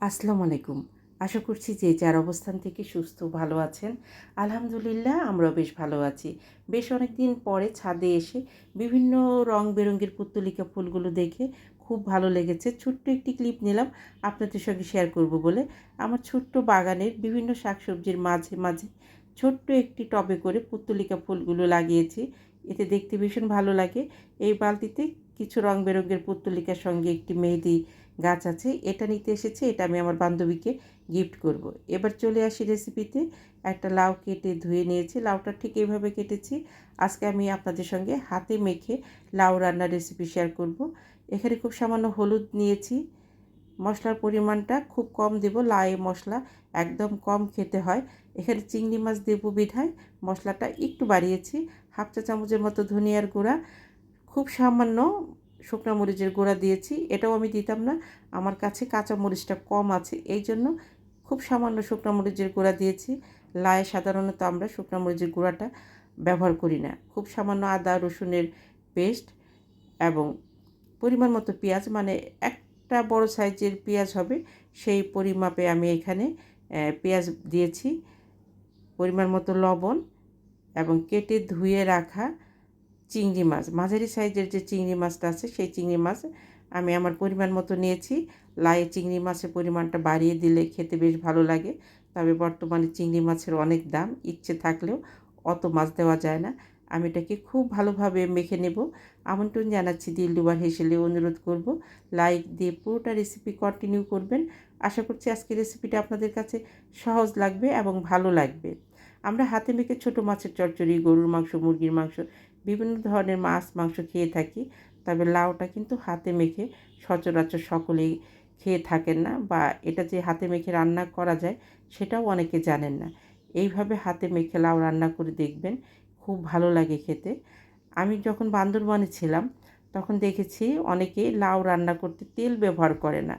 আসসালামু আলাইকুম। আশা করছি যে যার অবস্থান থেকে সুস্থ, ভালো আছেন, আলহামদুলিল্লাহ আমরাও বেশ ভালো আছি। বেশ অনেক দিন পরে ছাদে এসে বিভিন্ন রং বেরঙের পুত্তলিকা ফুলগুলো দেখে খুব ভালো লেগেছে। ছোট্ট একটি ক্লিপ নিলাম আপনাদের সঙ্গে শেয়ার করব বলে। আমার ছোট্ট বাগানের বিভিন্ন শাকসবজির মাঝে মাঝে ছোট্ট একটি টবে করে পুত্তলিকা ফুলগুলো লাগিয়েছি। এতে দেখতে ভীষণ ভালো লাগে। এই বালতিতে কিছু রং বেরঙের পুত্তলিকার সঙ্গে একটি মেহেদি গাছ আছে, এটা নিতে এসেছে, এটা আমি আমার বান্ধবীকে গিফট করব। এবার চলে আসি রেসিপিতে একটা লাউ কেটে ধুয়ে নিয়েছি, লাউটা ঠিক এইভাবে কেটেছি আজকে আমি আপনাদের সঙ্গে হাতে মেখে লাউ রান্নার রেসিপি শেয়ার করব। এখানে খুব সামান্য হলুদ নিয়েছি মশলার পরিমাণটা খুব কম দেব লাই মশলা একদম কম খেতে হয় এখানে চিংড়ি মাছ দেব বিধায়, মশলাটা একটু বাড়িয়েছি, হাফ চা চামচের মতো ধনিয়ার গুঁড়া খুব সামান্য শুকনো মরিচের গুঁড়া দিয়েছি, এটাও আমি দিতাম না। আমার কাছে কাঁচা মরিচটা কম আছে, এই জন্য খুব সামান্য শুকনো মরিচের গুঁড়া দিয়েছি। লায়ে সাধারণত আমরা শুকনো মরিচের গুঁড়াটা ব্যবহার করি না। খুব সামান্য আদা, রসুনের পেস্ট এবং পরিমাণ মতো পেঁয়াজ মানে একটা বড় সাইজের পেঁয়াজ হবে, সেই পরিমাপে আমি এখানে পেঁয়াজ দিয়েছি। পরিমাণ মতো লবণ এবং কেটে ধুয়ে রাখা চিংড়ি মাছ, মাঝারি সাইজের যে চিংড়ি মাছটা আছে, সেই চিংড়ি মাছ আমি আমার পরিমাণ মতো নিয়েছি। লাই চিংড়ি মাছের পরিমাণটা বাড়িয়ে দিলে খেতে বেশ ভালো লাগে। তবে বর্তমানে চিংড়ি মাছের অনেক দাম, ইচ্ছে থাকলেও অত মাছ দেওয়া যায় না। আমি এটাকে খুব ভালোভাবে মেখে নেব। আমন্ত্রণ জানাচ্ছি দিল দুবার হেসেলে অনুরোধ করব, লাইক দিয়ে পুরোটা রেসিপি কন্টিনিউ করবেন। আশা করছি আজকের রেসিপিটা আপনাদের কাছে সহজ লাগবে এবং ভালো লাগবে। আমরা হাতে মেখে ছোটো মাছের চচ্চড়ি, গরুর মাংস, মুরগির মাংস বিভিন্ন ধরনের মাছ, মাংস খেয়ে থাকি। তবে লাউটা কিন্তু হাতে মেখে সচরাচর সকলেই খেয়ে থাকেন না বা এটা যে হাতে মেখে রান্না করা যায় সেটাও অনেকে জানেন না। এইভাবে হাতে মেখে লাউ রান্না করে দেখবেন, খুব ভালো লাগে খেতে। আমি যখন বান্দরবানে ছিলাম, তখন দেখেছি অনেকে লাউ রান্না করতে তেল ব্যবহার করে না।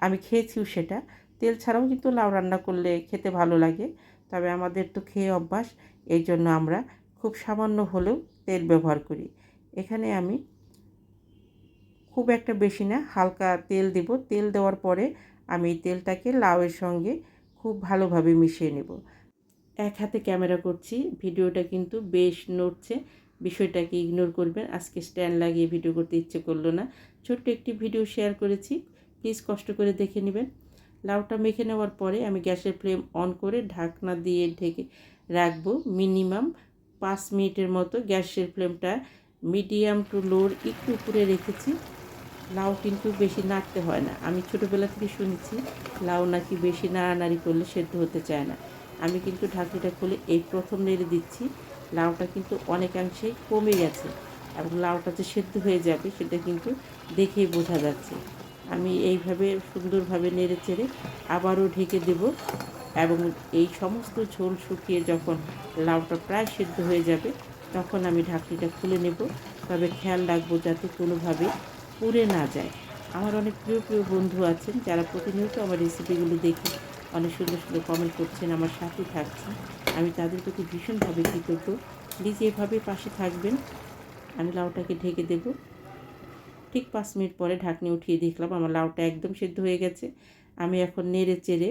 আমি খেয়েছিও সেটা। তেল ছাড়াও কিন্তু লাউ রান্না করলে খেতে ভালো লাগে। তবে আমাদের তো খেয়ে অভ্যাস এই জন্য আমরা খুব সামান্য হলেও তেল ব্যবহার করি। এখানে আমি খুব একটা বেশি না, হালকা তেল দেব। তেল দেওয়ার পরে আমি তেলটাকে লাউয়ের সঙ্গে খুব ভালোভাবে মিশিয়ে নেব। এক হাতে ক্যামেরা করছি, ভিডিওটা কিন্তু বেশ নড়ছে। বিষয়টাকে ইগনোর করবেন, আজকে স্ট্যান্ড লাগিয়ে ভিডিও করতে ইচ্ছে করল না। ছোট্ট একটি ভিডিও শেয়ার করেছি, প্লিজ কষ্ট করে দেখে নেবেন। লাউটা মেখে নেওয়ার পরে আমি গ্যাসের ফ্লেম অন করে ঢাকনা দিয়ে ঢেকে রাখব মিনিমাম পাঁচ মিনিটের মতো গ্যাসের ফ্লেমটা মিডিয়াম টু লোর একটু উপরে রেখেছি। লাউ কিন্তু বেশি নাড়তে হয় না। আমি ছোটোবেলা থেকে শুনেছি, লাউ নাকি বেশি নাড়ানাড়ি করলে সেদ্ধ হতে চায় না। আমি কিন্তু ঢাকনিটা খুলে এই প্রথম নেড়ে দিচ্ছি। লাউটা কিন্তু অনেকাংশেই কমে গেছে এবং লাউটা যে সেদ্ধ হয়ে যাবে সেটা কিন্তু দেখেই বোঝা যাচ্ছে। আমি এইভাবে সুন্দরভাবে নেড়ে চেড়ে আবারও ঢেকে দেব। এবং এই সমস্ত ঝোল শুকিয়ে যখন লাউটা প্রায় সিদ্ধ হয়ে যাবে, তখন আমি ঢাকনিটা খুলে নেব। তবে খেয়াল রাখব যাতে কোনোভাবে পুড়ে না যায়। আমার অনেক প্রিয় প্রিয় বন্ধু আছেন, যারা প্রতিনিয়ত আমার রেসিপিগুলো দেখে অনেক সুন্দর সুন্দর কমেন্ট করছেন, আমার সাথে থাকছেন। আমি তাদের প্রতি ভীষণভাবে কৃতজ্ঞ। প্লিজ এভাবে পাশে থাকবেন। আমি লাউটাকে ঢেকে দেব। ঠিক পাঁচ মিনিট পরে ঢাকনি উঠিয়ে দেখলাম আমার লাউটা একদম সিদ্ধ হয়ে গেছে। আমি এখন নেড়ে চেড়ে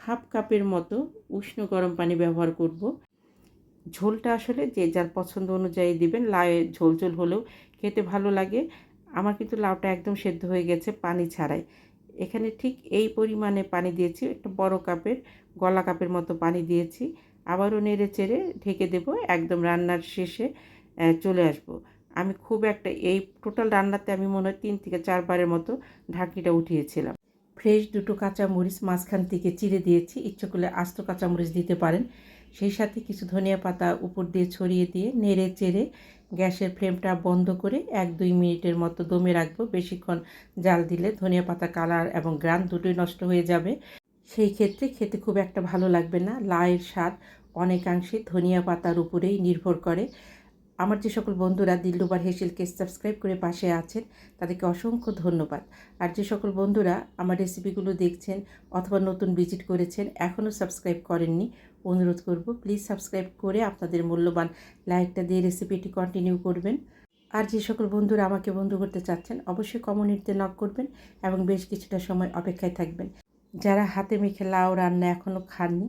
হাফ কাপের মতো উষ্ণ গরম পানি ব্যবহার করব। ঝোলটা আসলে যে যার পছন্দ অনুযায়ী দিবেন লাউ ঝোল ঝোল হলেও খেতে ভালো লাগে। আমার কিন্তু লাউটা একদম সেদ্ধ হয়ে গেছে পানি ছাড়াই। এখানে ঠিক এই পরিমাণে পানি দিয়েছি, একটা বড় কাপের, গলা কাপের মতো পানি দিয়েছি। আবারও নেড়ে চেড়ে ঢেকে দেব, একদম রান্নার শেষে চলে আসব। আমি খুব একটা এই টোটাল রান্নাতে আমি মনে হয় তিন থেকে চারবারের মতো ঢাকনিটা উঠিয়েছিলাম। ফ্রেশ দুটো কাঁচামরিচ মাঝখান থেকে চিড়ে দিয়েছি। ইচ্ছে করলে আস্ত কাঁচামরিচ দিতে পারেন। সেই সাথে কিছু ধনিয়া পাতা উপর দিয়ে ছড়িয়ে দিয়ে নেড়ে চেড়ে গ্যাসের ফ্লেমটা বন্ধ করে এক দুই মিনিটের মতো দমে রাখব। বেশিক্ষণ জাল দিলে ধনিয়া পাতা কালার এবং গ্রান দুটোই নষ্ট হয়ে যাবে। সেই ক্ষেত্রে খেতে খুব একটা ভালো লাগবে না। লায়ের স্বাদ অনেকাংশে ধনিয়া পাতার উপরেই নির্ভর করে। আমার যে সকল বন্ধুরা দিল্লুবার হেসেলকে সাবস্ক্রাইব করে পাশে আছেন, তাদেরকে অসংখ্য ধন্যবাদ। আর যে সকল বন্ধুরা আমার রেসিপিগুলো দেখছেন অথবা নতুন ভিজিট করেছেন, এখনও সাবস্ক্রাইব করেননি, অনুরোধ করব প্লিজ সাবস্ক্রাইব করে আপনাদের মূল্যবান লাইকটা দিয়ে রেসিপিটি কন্টিনিউ করবেন। আর যে সকল বন্ধুরা আমাকে বন্ধু করতে চাচ্ছেন, অবশ্যই কমিউনিটিতে নক করবেন এবং বেশ কিছুটা সময় অপেক্ষায় থাকবেন। যারা হাতে মেখে লাউ রান্না এখনও খাননি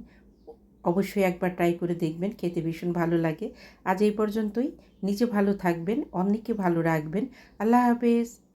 অবশ্যই একবার ট্রাই করে দেখবেন, খেতে ভীষণ ভালো লাগে। আজ এই পর্যন্তই। নিজে ভালো থাকবেন, অন্যকে ভালো রাখবেন। আল্লাহ হাফেজ।